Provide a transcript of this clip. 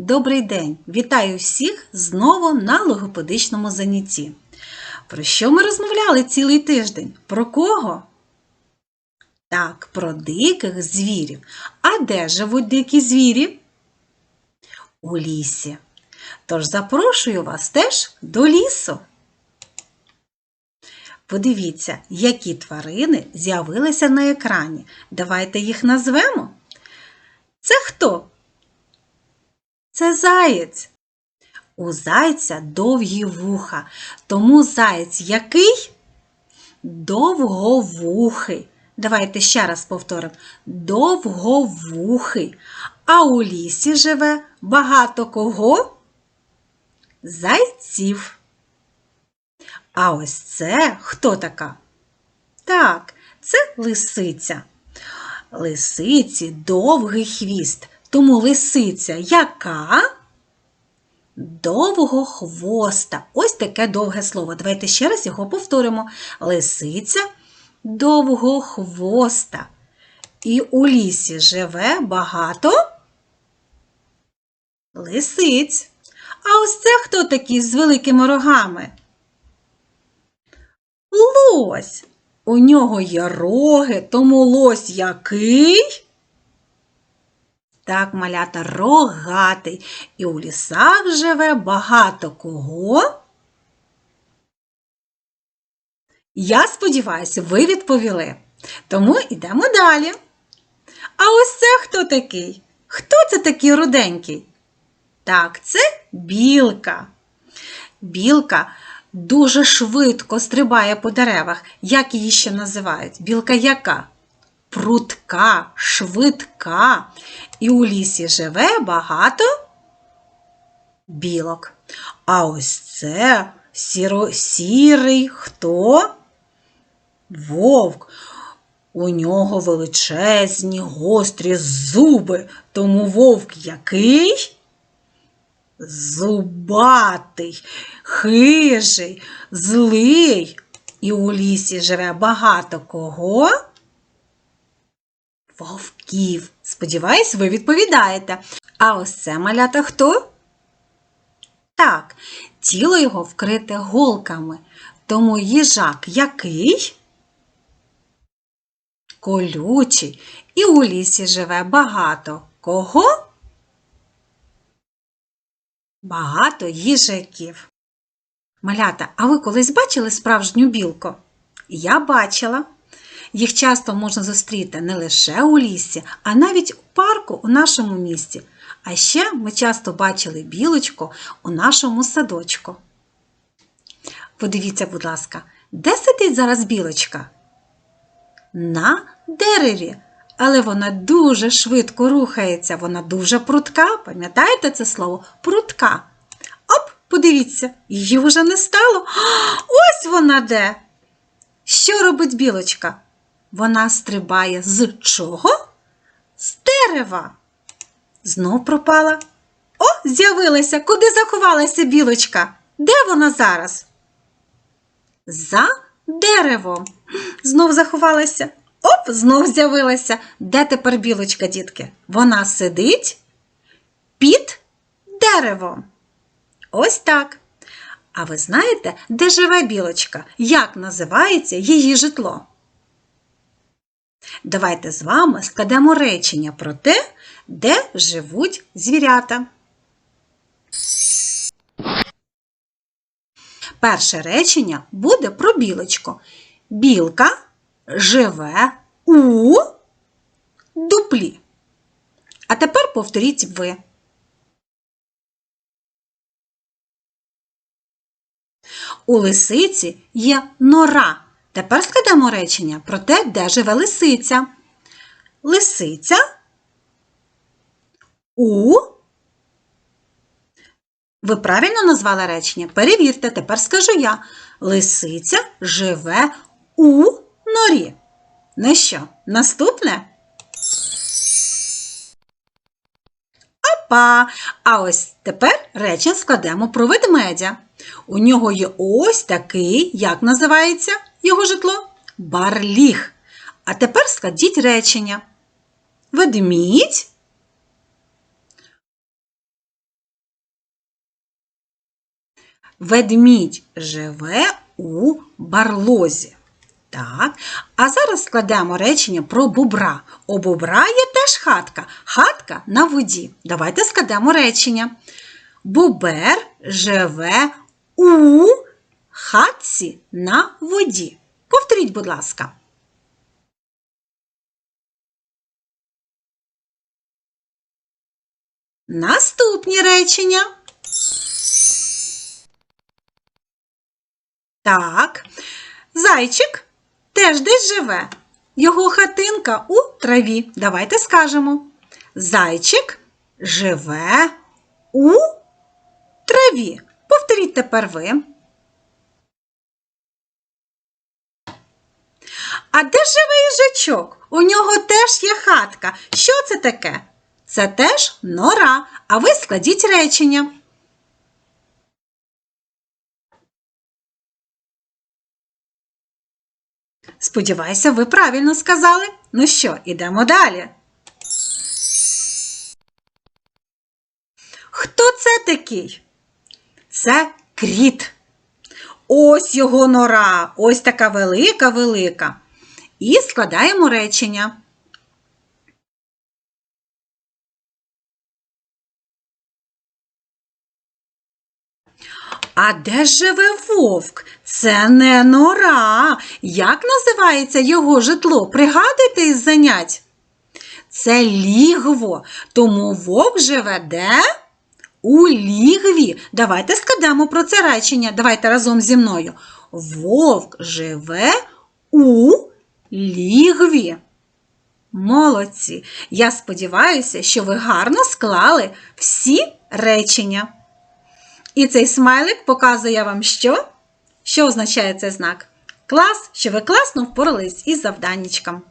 Добрий день! Вітаю всіх знову на логопедичному занятті. Про що ми розмовляли цілий тиждень? Про кого? Так, про диких звірів. А де живуть дикі звірі? У лісі. Тож запрошую вас теж до лісу. Подивіться, які тварини з'явилися на екрані. Давайте їх назвемо. Це хто? Це заєць. У зайця довгі вуха, тому заєць який? Довговухий. Давайте ще раз повторимо. Довговухий. А у лісі живе багато кого? Зайців. А ось це хто така? Так, це лисиця. Лисиці довгий хвіст. Тому лисиця яка? Довгохвоста. Ось таке довге слово. Давайте ще раз його повторимо. Лисиця довгохвоста. І у лісі живе багато лисиць. А ось це хто такий з великими рогами? Лось. У нього є роги, тому лось який? Так, малята рогатий. І у лісах живе багато кого? Я сподіваюся, ви відповіли. Тому йдемо далі. А ось це хто такий? Хто це такий руденький? Так, це білка. Білка дуже швидко стрибає по деревах. Як її ще називають? Білка яка? Прутка, швидка. І у лісі живе багато білок. А ось це сіро, сірий хто? Вовк. У нього величезні гострі зуби, тому вовк який? Зубатий, хижий, злий. І у лісі живе багато кого? Вовків. Сподіваюсь, ви відповідаєте. А ось це малята хто? Так, тіло його вкрите голками. Тому їжак який? Колючий. І у лісі живе багато. Кого? Багато їжаків. Малята, а ви колись бачили справжню білку? Я бачила. Їх часто можна зустріти не лише у лісі, а навіть у парку у нашому місті. А ще ми часто бачили білочку у нашому садочку. Подивіться, будь ласка, де сидить зараз білочка? На дереві. Але вона дуже швидко рухається, вона дуже прутка. Пам'ятаєте це слово? Прутка. Оп, подивіться, її вже не стало. Ось вона де. Що робить білочка? Вона стрибає з чого? З дерева. Знов пропала. О, з'явилася. Куди заховалася білочка? Де вона зараз? За деревом. Знов заховалася. Оп, знов з'явилася. Де тепер білочка, дітки? Вона сидить під деревом. Ось так. А ви знаєте, де живе білочка? Як називається її житло? Давайте з вами складемо речення про те, де живуть звірята. Перше речення буде про білочку. Білка живе у дуплі. А тепер повторіть ви. У лисиці є нора. Тепер складемо речення про те, де живе лисиця. Лисиця у. Ви правильно назвали речення? Перевірте, тепер скажу я. Лисиця живе у норі. Ну що, наступне? Опа! А ось тепер речення складемо про ведмедя. У нього є ось такий, як називається його житло барліг. А тепер складіть речення. Ведмідь. Ведмідь живе у барлозі. Так, а зараз складемо речення про бубра. У бобра є теж хатка. Хатка на воді. Давайте складемо речення. Бубер живе у хатці на воді. Повторіть, будь ласка. Наступні речення. Так, зайчик теж десь живе. Його хатинка у траві. Давайте скажемо. Зайчик живе у траві. Повторіть тепер ви. А де живе їжачок? У нього теж є хатка. Що це таке? Це теж нора. А ви складіть речення. Сподіваюся, ви правильно сказали. Ну що, ідемо далі. Хто це такий? Це кріт. Ось його нора, ось така велика-велика. І складаємо речення. А де живе вовк? Це не нора. Як називається його житло? Пригадуйте із занять? Це лігво. Тому вовк живе де? У лігві. Давайте складемо про це речення. Давайте разом зі мною. Вовк живе у лігві. Молодці! Я сподіваюся, що ви гарно склали всі речення. І цей смайлик показує вам що? Що означає цей знак? Клас, що ви класно впорались із завданнячком.